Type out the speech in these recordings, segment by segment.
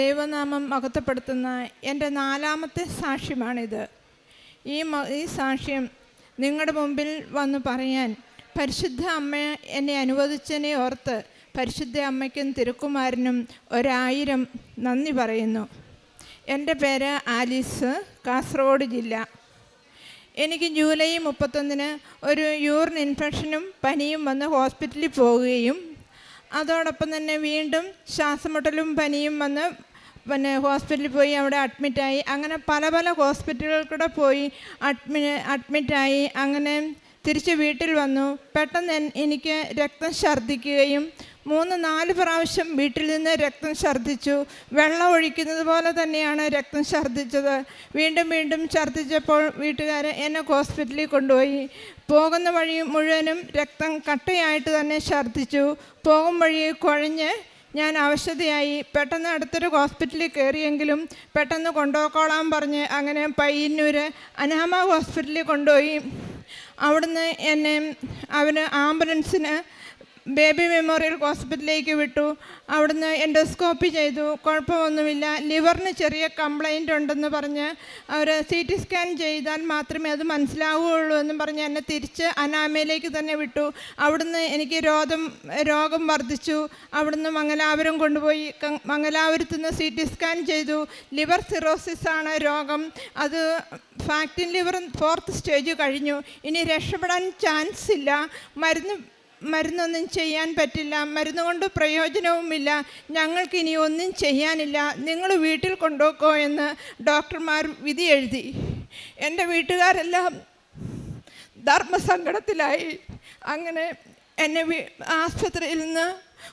ദൈവനാമം മഹത്വപ്പെടുത്തുന്ന എന്റെ നാലാമത്തെ സാക്ഷ്യമാണിത്. ഈ ഈ സാക്ഷ്യം നിങ്ങളുടെ മുമ്പിൽ വന്ന് പറയാൻ പരിശുദ്ധ അമ്മ എന്നെ അനുവദിച്ചതിനെ ഓർത്ത് പരിശുദ്ധ അമ്മയ്ക്കും തിരുക്കുമാരനും ഒരായിരം നന്ദി പറയുന്നു. എന്റെ പേര് ആലീസ് കാസർഗോഡ് ജില്ല. എനിക്ക് ജൂലൈ മുപ്പത്തൊന്നിന് ഒരു യൂറിൻ ഇൻഫെക്ഷനും പനിയും വന്ന് ഹോസ്പിറ്റലിൽ പോവുകയും അതോടൊപ്പം തന്നെ വീണ്ടും ശ്വാസമുട്ടലും പനിയും വന്ന് പിന്നെ ഹോസ്പിറ്റലിൽ പോയി അവിടെ അഡ്മിറ്റായി അങ്ങനെ പല പല ഹോസ്പിറ്റലുകളിൽ കൂടെ പോയി അഡ്മി അഡ്മിറ്റായി അങ്ങനെ തിരിച്ച് വീട്ടിൽ വന്നു. പെട്ടെന്ന് എനിക്ക് രക്തം ഛർദ്ദിക്കുകയും മൂന്ന് നാല് പ്രാവശ്യം വീട്ടിൽ നിന്ന് രക്തം ഛർദ്ദിച്ചു. വെള്ളം ഒഴിക്കുന്നത് പോലെ തന്നെയാണ് രക്തം ഛർദ്ദിച്ചത്. വീണ്ടും വീണ്ടും ഛർദ്ദിച്ചപ്പോൾ വീട്ടുകാർ എന്നെ ഹോസ്പിറ്റലിൽ കൊണ്ടുപോയി. പോകുന്ന വഴി മുഴുവനും രക്തം കട്ടയായിട്ട് തന്നെ ഛർദ്ദിച്ചു. പോകും വഴി കുഴഞ്ഞ് ഞാൻ അവശതയായി. പെട്ടെന്ന് അടുത്തൊരു ഹോസ്പിറ്റലിൽ കയറിയെങ്കിലും പെട്ടെന്ന് കൊണ്ടുപോയിക്കോളാൻ പറഞ്ഞ് അങ്ങനെ പയ്യന്നൂർ അനാമ ഹോസ്പിറ്റലിൽ കൊണ്ടുപോയി. അവിടുന്ന് എന്നെ അവന് ആംബുലൻസിന് ബേബി മെമ്മോറിയൽ ഹോസ്പിറ്റലിലേക്ക് വിട്ടു. അവിടുന്ന് എൻഡോസ്കോപ്പി ചെയ്തു. കുഴപ്പമൊന്നുമില്ല. ലിവറിന് ചെറിയ കംപ്ലൈന്റ് ഉണ്ടെന്ന് പറഞ്ഞ് അവർ സി ടി സ്കാൻ ചെയ്താൽ മാത്രമേ അത് മനസ്സിലാവുകയുള്ളൂ എന്ന് പറഞ്ഞ് എന്നെ തിരിച്ച് അനാമയിലേക്ക് തന്നെ വിട്ടു. അവിടുന്ന് എനിക്ക് രോഗം രോഗം വർദ്ധിച്ചു. അവിടുന്ന് മംഗലാപുരം കൊണ്ടുപോയി. മംഗലാപുരത്തു നിന്ന് സി ടി സ്കാൻ ചെയ്തു. ലിവർ സിറോസിസ് ആണ് രോഗം. അത് ഫാക്റ്റിൻ ലിവർ ഫോർത്ത് സ്റ്റേജ് കഴിഞ്ഞു. ഇനി രക്ഷപ്പെടാൻ ചാൻസ് ഇല്ല. മരുന്ന് മരുന്നൊന്നും ചെയ്യാൻ പറ്റില്ല മരുന്ന് കൊണ്ട് പ്രയോജനവുമില്ല ഞങ്ങൾക്കിനി ഒന്നും ചെയ്യാനില്ല നിങ്ങൾ വീട്ടിൽ കൊണ്ടുപോക്കോ എന്ന് ഡോക്ടർമാർ വിധി എഴുതി. എന്റെ വീട്ടുകാരെല്ലാം ധർമ്മസങ്കടത്തിലായി. അങ്ങനെ എന്നെ ആസ്പത്രിയിൽ നിന്ന്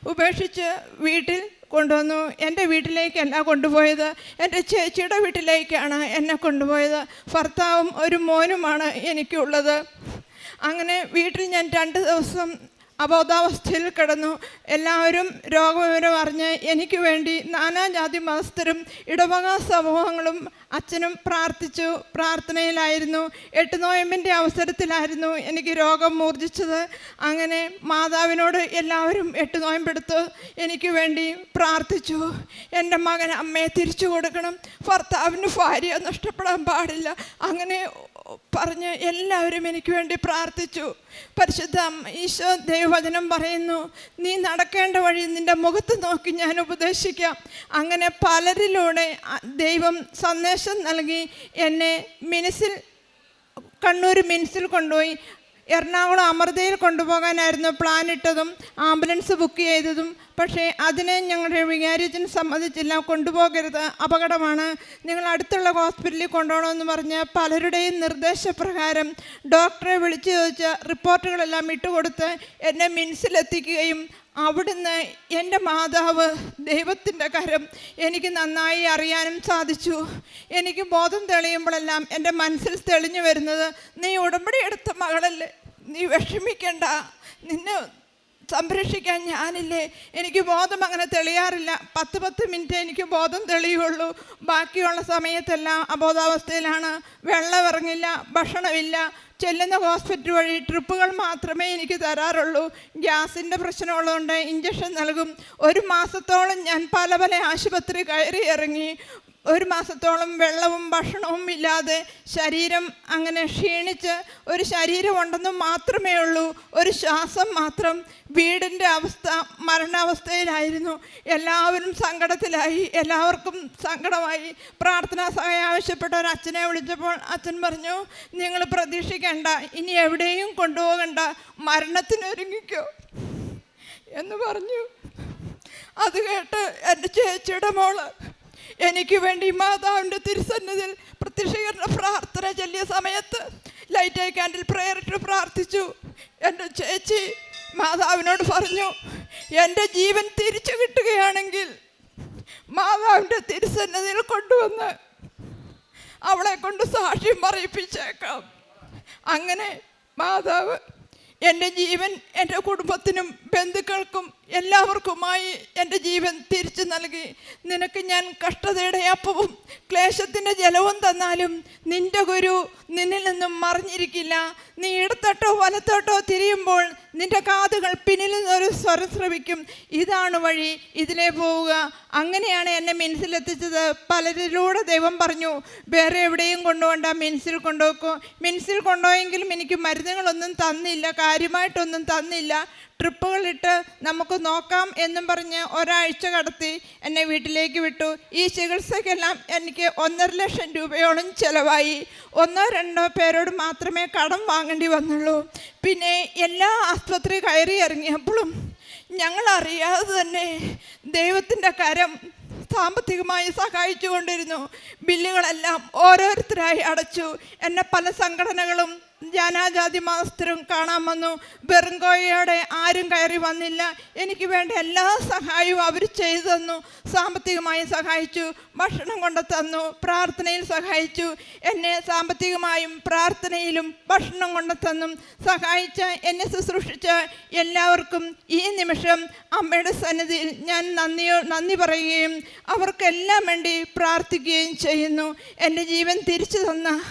ഉപേക്ഷിച്ച് വീട്ടിൽ കൊണ്ടുവന്നു. എന്റെ വീട്ടിലേക്കല്ല കൊണ്ടുപോയത്. എന്റെ ചേച്ചിയുടെ വീട്ടിലേക്കാണ് എന്നെ കൊണ്ടുപോയത്. ഭർത്താവും ഒരു മോനുമാണ് എനിക്കുള്ളത്. അങ്ങനെ വീട്ടിൽ ഞാൻ രണ്ട് ദിവസം അബോധാവസ്ഥയിൽ കിടന്നു. എല്ലാവരും രോഗവിവരം അറിഞ്ഞ് എനിക്ക് വേണ്ടി നാനാജാതി മതസ്ഥരും ഇടവക സമൂഹങ്ങളും അച്ഛനും പ്രാർത്ഥിച്ചു. പ്രാർത്ഥനയിലായിരുന്നു. എട്ട് നോയമ്പിന്റെ അവസരത്തിലായിരുന്നു എനിക്ക് രോഗം മൂർജിച്ചത്. അങ്ങനെ മാതാവിനോട് എല്ലാവരും എട്ട് നോയമ്പെടുത്ത്. എനിക്ക് വേണ്ടി പ്രാർത്ഥിച്ചു. എന്റെ മകൻ അമ്മയെ തിരിച്ചു കൊടുക്കണം. ഭർത്താവിന് ഭാര്യ നഷ്ടപ്പെടാൻ പാടില്ല. അങ്ങനെ പറഞ്ഞ് എല്ലാവരും എനിക്ക് വേണ്ടി പ്രാർത്ഥിച്ചു. പരിശുദ്ധ ഈശോ ദൈവവചനം പറയുന്നു നീ നടക്കേണ്ട വഴി നിന്റെ മുഖത്ത് നോക്കി ഞാൻ ഉപദേശിക്കാം. അങ്ങനെ പലരിലൂടെ ദൈവം സന്ദേശം നൽകി എന്നെ മിനിസിൽ കണ്ണൂർ മിനിസിൽ കൊണ്ടുപോയി. എറണാകുളം അമൃതയിൽ കൊണ്ടുപോകാനായിരുന്നു പ്ലാൻ ഇട്ടതും ആംബുലൻസ് ബുക്ക് ചെയ്തതും. പക്ഷേ അതിനെ ഞങ്ങളുടെ വികാരിച്ചൻ സമ്മതിച്ചില്ല. കൊണ്ടുപോകരുത്. അപകടമാണ്. നിങ്ങൾ അടുത്തുള്ള ഹോസ്പിറ്റലിൽ കൊണ്ടുപോകണമെന്ന് പറഞ്ഞ് പലരുടെയും നിർദ്ദേശപ്രകാരം ഡോക്ടറെ വിളിച്ചു ചോദിച്ച റിപ്പോർട്ടുകളെല്ലാം ഇട്ടുകൊടുത്ത് എന്നെ മിൻസിലെത്തിക്കുകയും അവിടുന്ന് എന്റെ മാതാവ് ദൈവത്തിന്റെ കരം എനിക്ക് നന്നായി അറിയാനും സാധിച്ചു. എനിക്ക് ബോധം തെളിയുമ്പോഴെല്ലാം എന്റെ മനസ്സിൽ തെളിഞ്ഞു വരുന്നത് നീ ഉടമ്പടി എടുത്ത മകളല്ലേ? നീ വിഷമിക്കണ്ട. നിന്നെ സംരക്ഷിക്കാൻ ഞാനില്ലേ? എനിക്ക് ബോധം അങ്ങനെ തെളിയാറില്ല. പത്ത് പത്ത് മിനിറ്റ് എനിക്ക് ബോധം തെളിയുള്ളൂ. ബാക്കിയുള്ള സമയത്തെല്ലാം അബോധാവസ്ഥയിലാണ്. വെള്ളം ഇറങ്ങില്ല ഭക്ഷണമില്ല. ചെല്ലുന്ന ഹോസ്പിറ്റൽ വഴി ട്രിപ്പുകൾ മാത്രമേ എനിക്ക് തരാറുള്ളൂ. ഗ്യാസിന്റെ പ്രശ്നമുള്ളതുകൊണ്ട് ഇഞ്ചക്ഷൻ നൽകും. ഒരു മാസത്തോളം ഞാൻ പല പല ആശുപത്രി കയറി ഇറങ്ങി. ഒരു മാസത്തോളം വെള്ളവും ഭക്ഷണവും ഇല്ലാതെ ശരീരം അങ്ങനെ ക്ഷീണിച്ച് ഒരു ശരീരമുണ്ടെന്ന് മാത്രമേ ഉള്ളൂ. ഒരു ശ്വാസം മാത്രം വീടിന്റെ അവസ്ഥ മരണാവസ്ഥയിലായിരുന്നു. എല്ലാവരും സങ്കടത്തിലായി എല്ലാവർക്കും സങ്കടമായി. പ്രാർത്ഥനാ സഹായം ആവശ്യപ്പെട്ട ഒരു അച്ഛനെ വിളിച്ചപ്പോൾ അച്ഛൻ പറഞ്ഞു നിങ്ങൾ പ്രതീക്ഷിക്കേണ്ട ഇനി എവിടെയും കൊണ്ടുപോകണ്ട മരണത്തിനൊരുങ്ങിക്കോ. എന്ന് പറഞ്ഞു. അത് കേട്ട് എന്റെ ചേച്ചിയുടെ മോൾ എനിക്ക് വേണ്ടി മാതാവിന്റെ തിരുസന്നിധിയിൽ പ്രത്യക്ഷീകരണ പ്രാർത്ഥന ചൊല്ലിയ സമയത്ത് ലൈറ്റ് ഐ ക്യാൻഡിൽ പ്രേയർ പ്രാർത്ഥിച്ചു. എന്റെ ചേച്ചി മാതാവിനോട് പറഞ്ഞു എന്റെ ജീവൻ തിരിച്ചു കിട്ടുകയാണെങ്കിൽ മാതാവിന്റെ തിരുസന്നിധിയിൽ കൊണ്ടുവന്ന് അവളെ കൊണ്ട് സാക്ഷ്യം പറയിപ്പിച്ചേക്കാം. അങ്ങനെ മാതാവ് എന്റെ ജീവൻ എന്റെ കുടുംബത്തിനും ബന്ധുക്കൾക്കും എല്ലാവർക്കുമായി എന്റെ ജീവൻ തിരിച്ചു നൽകി. നിനക്ക് ഞാൻ കഷ്ടതയുടെ അപ്പവും ക്ലേശത്തിന്റെ ജലവും തന്നാലും നിന്റെ ഗുരു നിന്നിൽ നിന്നും മറിഞ്ഞിരിക്കില്ല. നീ ഇടത്തോട്ടോ വലത്തോട്ടോ തിരിയുമ്പോൾ നിന്റെ കാതുകൾ പിന്നിൽ നിന്നൊരു സ്വരം ശ്രമിക്കും ഇതാണ് വഴി ഇതിലേ പോവുക. അങ്ങനെയാണ് എന്നെ മിൻസിലെത്തിച്ചത്. പലരിലൂടെ ദൈവം പറഞ്ഞു വേറെ എവിടെയും കൊണ്ടുപോകണ്ട മിൻസിൽ കൊണ്ടുപോക്കും. മിൻസിൽ കൊണ്ടുപോയെങ്കിലും എനിക്ക് മരുന്നുകളൊന്നും തന്നില്ല. കാര്യമായിട്ടൊന്നും തന്നില്ല. ട്രിപ്പുകളിട്ട് നമുക്ക് നോക്കാം എന്നും പറഞ്ഞ് ഒരാഴ്ച കടത്തി എന്നെ വീട്ടിലേക്ക് വിട്ടു. ഈ ചികിത്സയ്ക്കെല്ലാം എനിക്ക് ഒന്നര ലക്ഷം രൂപയോളം ചിലവായി. ഒന്നോ രണ്ടോ പേരോട് മാത്രമേ കടം വാങ്ങേണ്ടി വന്നുള്ളൂ. പിന്നെ എല്ലാ ആസ്പത്രി കയറി ഇറങ്ങിയപ്പോഴും ഞങ്ങൾ അറിയാതെ തന്നെ ദൈവത്തിന്റെ കരം സാമ്പത്തികമായി സഹായിച്ചു കൊണ്ടിരുന്നു. ബില്ലുകളെല്ലാം ഓരോരുത്തരായി അടച്ചു. എന്നെ പല സംഘടനകളും ജനാജാതി മാസ്റ്ററും കാണാൻ വന്നു. വെറുങ്കോയോടെ ആരും കയറി വന്നില്ല. എനിക്ക് വേണ്ട എല്ലാ സഹായവും അവർ ചെയ്തു തന്നു. സാമ്പത്തികമായി സഹായിച്ചു. ഭക്ഷണം കൊണ്ട് തന്നു. പ്രാർത്ഥനയിൽ സഹായിച്ചു. എന്നെ സാമ്പത്തികമായും പ്രാർത്ഥനയിലും ഭക്ഷണം കൊണ്ട് തന്നും. സഹായിച്ച എന്നെ ശുശ്രൂഷിച്ച എല്ലാവർക്കും ഈ നിമിഷം അമ്മയുടെ സന്നിധിയിൽ ഞാൻ നന്ദിയോ നന്ദി പറയുകയും അവർക്കെല്ലാം വേണ്ടി പ്രാർത്ഥിക്കുകയും ചെയ്യുന്നു. എന്റെ ജീവൻ തിരിച്ചു തന്ന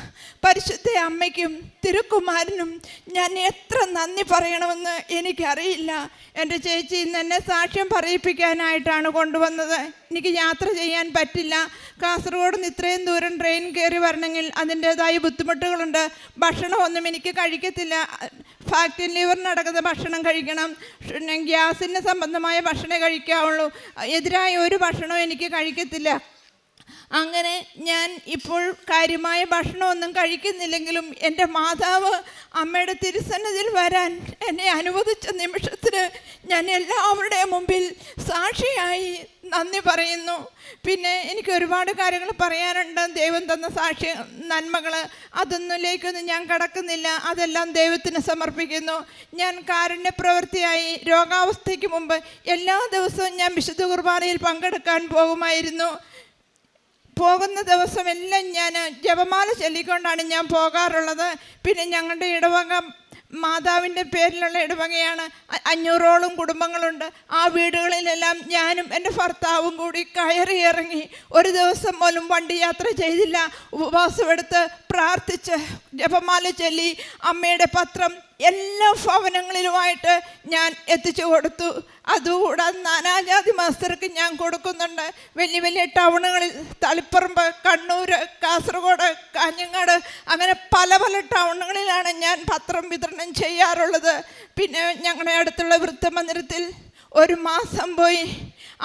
പരിശുദ്ധ അമ്മയ്ക്കും തിരുക്കുമാരനും ഞാൻ എത്ര നന്ദി പറയണമെന്ന് എനിക്കറിയില്ല. എന്റെ ചേച്ചി ഇന്ന് എന്നെ സാക്ഷ്യം പറയിപ്പിക്കാനായിട്ടാണ് കൊണ്ടുവന്നത്. എനിക്ക് യാത്ര ചെയ്യാൻ പറ്റില്ല. കാസർഗോഡ് നിന്ന് ഇത്രയും ദൂരം ട്രെയിൻ കയറി വരണമെങ്കിൽ അതിന്റേതായ ബുദ്ധിമുട്ടുകളുണ്ട്. ഭക്ഷണമൊന്നും എനിക്ക് കഴിക്കത്തില്ല. ഫാക്ടറി ലിവറിനടക്കുന്ന ഭക്ഷണം കഴിക്കണം. ഗ്യാസിന് സംബന്ധമായ ഭക്ഷണമേ കഴിക്കാവുള്ളൂ. എതിരായ ഒരു ഭക്ഷണവും എനിക്ക് കഴിക്കത്തില്ല. അങ്ങനെ ഞാൻ ഇപ്പോൾ കാര്യമായ ഭക്ഷണമൊന്നും കഴിക്കുന്നില്ലെങ്കിലും എന്റെ മാതാവ് അമ്മയുടെ തിരുസന്നതിൽ വരാൻ എന്നെ അനുവദിച്ച നിമിഷത്തിന് ഞാൻ എല്ലാവരുടെ മുമ്പിൽ സാക്ഷിയായി നന്ദി പറയുന്നു. പിന്നെ എനിക്ക് ഒരുപാട് കാര്യങ്ങൾ പറയാനുണ്ട്. ദൈവം തന്ന സാക്ഷി നന്മകൾ അതൊന്നിലേക്കൊന്നും ഞാൻ കടക്കുന്നില്ല. അതെല്ലാം ദൈവത്തിന് സമർപ്പിക്കുന്നു. ഞാൻ കാരുണ്യ പ്രവൃത്തിയായി രോഗാവസ്ഥയ്ക്ക് മുമ്പ് എല്ലാ ദിവസവും ഞാൻ വിശുദ്ധ കുർബാനയിൽ പങ്കെടുക്കാൻ പോകുമായിരുന്നു. പോകുന്ന ദിവസമെല്ലാം ഞാൻ ജപമാല ചൊല്ലിക്കൊണ്ടാണ് ഞാൻ പോകാറുള്ളത്. പിന്നെ ഞങ്ങളുടെ ഇടവക മാതാവിന്റെ പേരിലുള്ള ഇടവകയാണ്. അഞ്ഞൂറോളം കുടുംബങ്ങളുണ്ട്. ആ വീടുകളിലെല്ലാം ഞാനും എന്റെ ഭർത്താവും കൂടി കയറി ഇറങ്ങി ഒരു ദിവസം പോലും വണ്ടി യാത്ര ചെയ്തില്ല. ഉപവാസമെടുത്ത് പ്രാർത്ഥിച്ച് ജപമാല ചൊല്ലി അമ്മയുടെ പത്രം എല്ലാ ഭവനങ്ങളിലുമായിട്ട് ഞാൻ എത്തിച്ചു കൊടുത്തു. അതുകൂടാതെ നാനാജാതി മാസ്റ്റർക്ക് ഞാൻ കൊടുക്കുന്നുണ്ട്. വലിയ വലിയ ടൗണുകളിൽ തളിപ്പറമ്പ് കണ്ണൂർ കാസർഗോഡ് കാഞ്ഞങ്ങാട് അങ്ങനെ പല പല ടൗണുകളിലാണ് ഞാൻ പത്രം വിതരണം ചെയ്യാറുള്ളത്. പിന്നെ ഞങ്ങളുടെ അടുത്തുള്ള വൃത്തമന്ദിരത്തിൽ ഒരു മാസം പോയി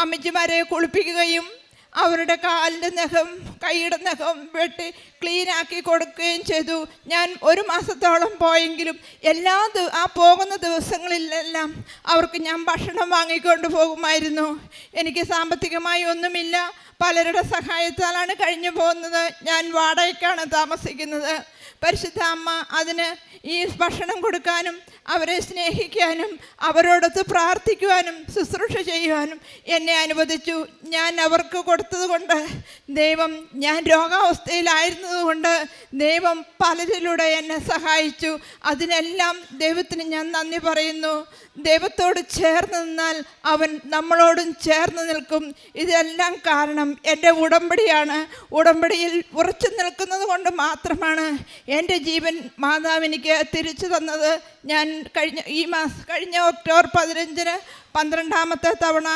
അമ്മച്ചിമാരെ കുളിപ്പിക്കുകയും അവരുടെ കാലിന്റെ നഖം കൈയുടെ നഖം വെട്ടി ക്ലീനാക്കി കൊടുക്കുകയും ചെയ്തു. ഞാൻ ഒരു മാസത്തോളം പോയെങ്കിലും എല്ലാ ആ പോകുന്ന ദിവസങ്ങളിലെല്ലാം അവർക്ക് ഞാൻ ഭക്ഷണം വാങ്ങിക്കൊണ്ട് പോകുമായിരുന്നു. എനിക്ക് സാമ്പത്തികമായി ഒന്നുമില്ല. പലരുടെ സഹായത്താലാണ് കഴിഞ്ഞു പോകുന്നത്. ഞാൻ വാടകയ്ക്കാണ് താമസിക്കുന്നത്. പരിശുദ്ധ അമ്മ അതിന് ഈ ഭക്ഷണം കൊടുക്കാനും അവരെ സ്നേഹിക്കാനും അവരോടൊത്ത് പ്രാർത്ഥിക്കുവാനും ശുശ്രൂഷ ചെയ്യുവാനും എന്നെ അനുവദിച്ചു. ഞാൻ അവർക്ക് കൊടുത്തതുകൊണ്ട് ദൈവം ഞാൻ രോഗാവസ്ഥയിലായിരുന്നതുകൊണ്ട് ദൈവം പലരിലൂടെ എന്നെ സഹായിച്ചു. അതിനെല്ലാം ദൈവത്തിന് ഞാൻ നന്ദി പറയുന്നു. ദൈവത്തോട് ചേർന്ന് നിന്നാൽ അവൻ നമ്മളോടും ചേർന്ന് നിൽക്കും. ഇതെല്ലാം കാരണം എന്റെ ഉടമ്പടിയാണ്. ഉടമ്പടിയിൽ ഉറച്ചു നിൽക്കുന്നത് കൊണ്ട് മാത്രമാണ് എന്റെ ജീവൻ മാതാവ് എനിക്ക് തിരിച്ചു തന്നത്. ഞാൻ കഴിഞ്ഞ ഈ മാസം കഴിഞ്ഞ ഒക്ടോബർ പതിനഞ്ചിന് പന്ത്രണ്ടാമത്തെ തവണ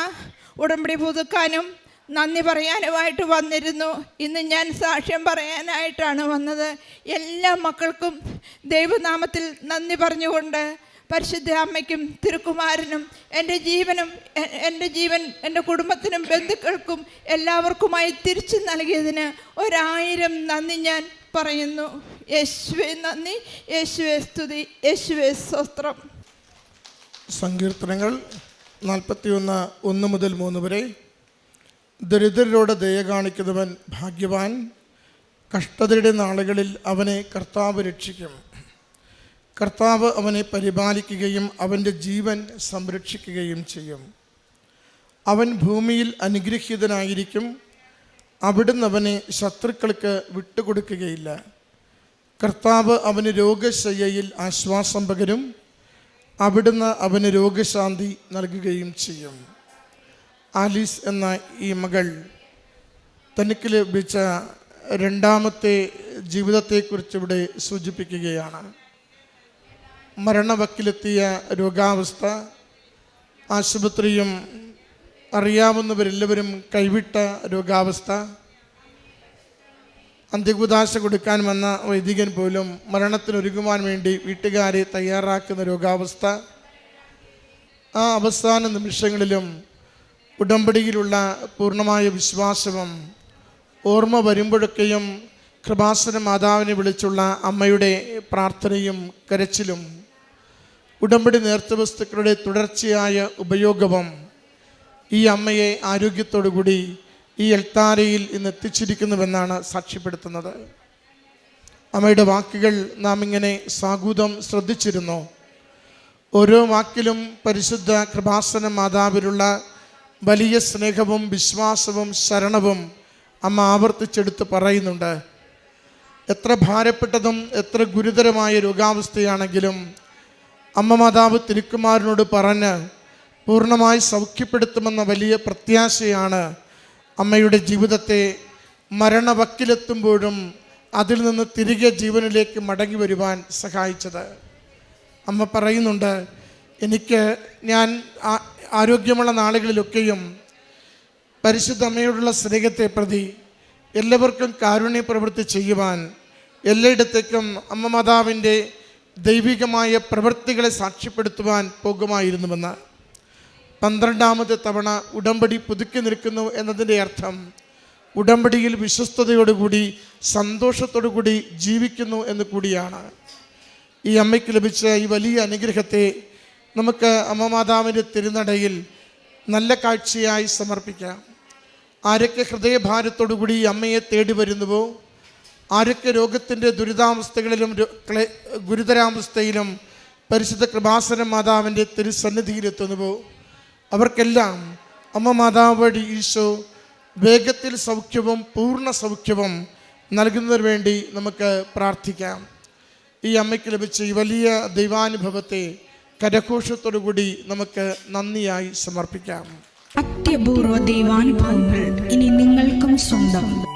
ഉടമ്പടി പുതുക്കാനും നന്ദി പറയാനുമായിട്ട് വന്നിരുന്നു. ഇന്ന് ഞാൻ സാക്ഷ്യം പറയാനായിട്ടാണ് വന്നത്. എല്ലാ മക്കൾക്കും ദൈവനാമത്തിൽ നന്ദി പറഞ്ഞുകൊണ്ട് പരിശുദ്ധ അമ്മയ്ക്കും തിരുക്കുമാരനും എന്റെ ജീവനും എന്റെ ജീവൻ എന്റെ കുടുംബത്തിനും ബന്ധുക്കൾക്കും എല്ലാവർക്കുമായി തിരിച്ചു നൽകിയതിന് ഒരായിരം നന്ദി ഞാൻ പറയുന്നു. യേശുവേ നന്ദി. യേശുവേ സ്തുതി. യേശുവേ സ്വസ്ത്രം സങ്കീർത്തനങ്ങൾ നാൽപ്പത്തിയൊന്ന് ഒന്ന് മുതൽ മൂന്ന് വരെ. ദരിദ്രരോട് ദയ കാണിക്കുന്നവൻ ഭാഗ്യവാൻ. കഷ്ടതയുടെ നാളുകളിൽ അവനെ കർത്താവ് രക്ഷിക്കും. കർത്താവ് അവനെ പരിപാലിക്കുകയും അവന്റെ ജീവൻ സംരക്ഷിക്കുകയും ചെയ്യും. അവൻ ഭൂമിയിൽ അനുഗ്രഹീതനായിരിക്കും. അവിടുന്ന് അവനെ ശത്രുക്കൾക്ക് വിട്ടുകൊടുക്കുകയില്ല. കർത്താവ് അവന് രോഗശയ്യയിൽ ആശ്വാസം പകരും. അവിടുന്ന് അവന് രോഗശാന്തി നൽകുകയും ചെയ്യും. ആലീസ് എന്ന ഈ മകൾ തനിക്ക് ലഭിച്ച രണ്ടാമത്തെ ജീവിതത്തെക്കുറിച്ച് ഇവിടെ സൂചിപ്പിക്കുകയാണ്. മരണവക്കിലെത്തിയ രോഗാവസ്ഥ ആശുപത്രിയും അറിയാവുന്നവരെല്ലാവരും കൈവിട്ട രോഗാവസ്ഥ. അന്ത്യകുദാശ കൊടുക്കാൻ വന്ന വൈദികൻ പോലും മരണത്തിനൊരുങ്ങുവാൻ വേണ്ടി വീട്ടുകാരെ തയ്യാറാക്കുന്ന രോഗാവസ്ഥ. ആ അവസാന നിമിഷങ്ങളിലും ഉടമ്പടിയിലുള്ള പൂർണമായ വിശ്വാസവും ഓർമ്മ വരുമ്പോഴൊക്കെയും കൃപാസന മാതാവിനെ വിളിച്ചുള്ള അമ്മയുടെ പ്രാർത്ഥനയും കരച്ചിലും ഉടമ്പടി നേർത്തവസ്തുക്കളുടെ തുടർച്ചയായ ഉപയോഗവും ഈ അമ്മയെ ആരോഗ്യത്തോടു കൂടി ഈ എൽത്താരയിൽ ഇന്ന് എത്തിച്ചിരിക്കുന്നുവെന്നാണ് സാക്ഷ്യപ്പെടുത്തുന്നത്. അമ്മയുടെ വാക്കുകൾ നാം ഇങ്ങനെ സാഗൂതം ശ്രദ്ധിച്ചിരുന്നു. ഓരോ വാക്കിലും പരിശുദ്ധ കൃപാസന മാതാവിലുള്ള വലിയ സ്നേഹവും വിശ്വാസവും ശരണവും അമ്മ ആവർത്തിച്ചെടുത്ത് പറയുന്നുണ്ട്. എത്ര ഭാരപ്പെട്ടതും എത്ര ഗുരുതരമായ രോഗാവസ്ഥയാണെങ്കിലും അമ്മ മാതാവ് തിരുക്കുമാരനോട് പറഞ്ഞ് പൂർണമായി സൗഖ്യപ്പെടുത്തുമെന്ന വലിയ പ്രത്യാശയാണ് അമ്മയുടെ ജീവിതത്തെ മരണവക്കിലെത്തുമ്പോഴും അതിൽ നിന്ന് തിരികെ ജീവനിലേക്ക് മടങ്ങി വരുവാൻ സഹായിച്ചത്. അമ്മ പറയുന്നുണ്ട് എനിക്ക് ഞാൻ ആരോഗ്യമുള്ള നാളുകളിലൊക്കെയും പരിശുദ്ധ അമ്മയോടുള്ള സ്നേഹത്തെ പ്രതി എല്ലാവർക്കും കാരുണ്യ പ്രവൃത്തി ചെയ്യുവാൻ എല്ലായിടത്തേക്കും അമ്മ മാതാവിന്റെ ദൈവികമായ പ്രവൃത്തികളെ സാക്ഷ്യപ്പെടുത്തുവാൻ പോകുമായിരുന്നുവെന്ന് പന്ത്രണ്ടാമത്തെ തവണ ഉടമ്പടി പുതുക്കി നിൽക്കുന്നു എന്നതിന്റെ അർത്ഥം ഉടമ്പടിയിൽ വിശ്വസ്തയോടുകൂടി സന്തോഷത്തോടുകൂടി ജീവിക്കുന്നു എന്ന് കൂടിയാണ്. ഈ അമ്മയ്ക്ക് ലഭിച്ച ഈ വലിയ അനുഗ്രഹത്തെ നമുക്ക് അമ്മ മാതാവിന്റെ തിരുനടയിൽ നല്ല കാഴ്ചയായി സമർപ്പിക്കാം. ആരൊക്കെ ഹൃദയഭാരത്തോടുകൂടി ഈ അമ്മയെ തേടി വരുന്നുവോ ആരൊക്കെ രോഗത്തിന്റെ ദുരിതാവസ്ഥകളിലും ഗുരുതരാവസ്ഥയിലും പരിശുദ്ധ കൃപാസന മാതാവിന്റെ തിരുസന്നിധിയിലെത്തുന്നുവോ അവർക്കെല്ലാം അമ്മ മാതാവ് വഴി ഈശോ വേഗത്തിൽ സൗഖ്യവും പൂർണ സൗഖ്യവും നൽകുന്നതിന് വേണ്ടി നമുക്ക് പ്രാർത്ഥിക്കാം. ഈ അമ്മയ്ക്ക് ലഭിച്ച ഈ വലിയ ദൈവാനുഭവത്തെ കരഘോഷത്തോടുകൂടി നമുക്ക് നന്ദിയായി സമർപ്പിക്കാം. അത്യപൂർവ ദൈവാനുഭവങ്ങൾ ഇനി നിങ്ങൾക്കും സ്വന്തം.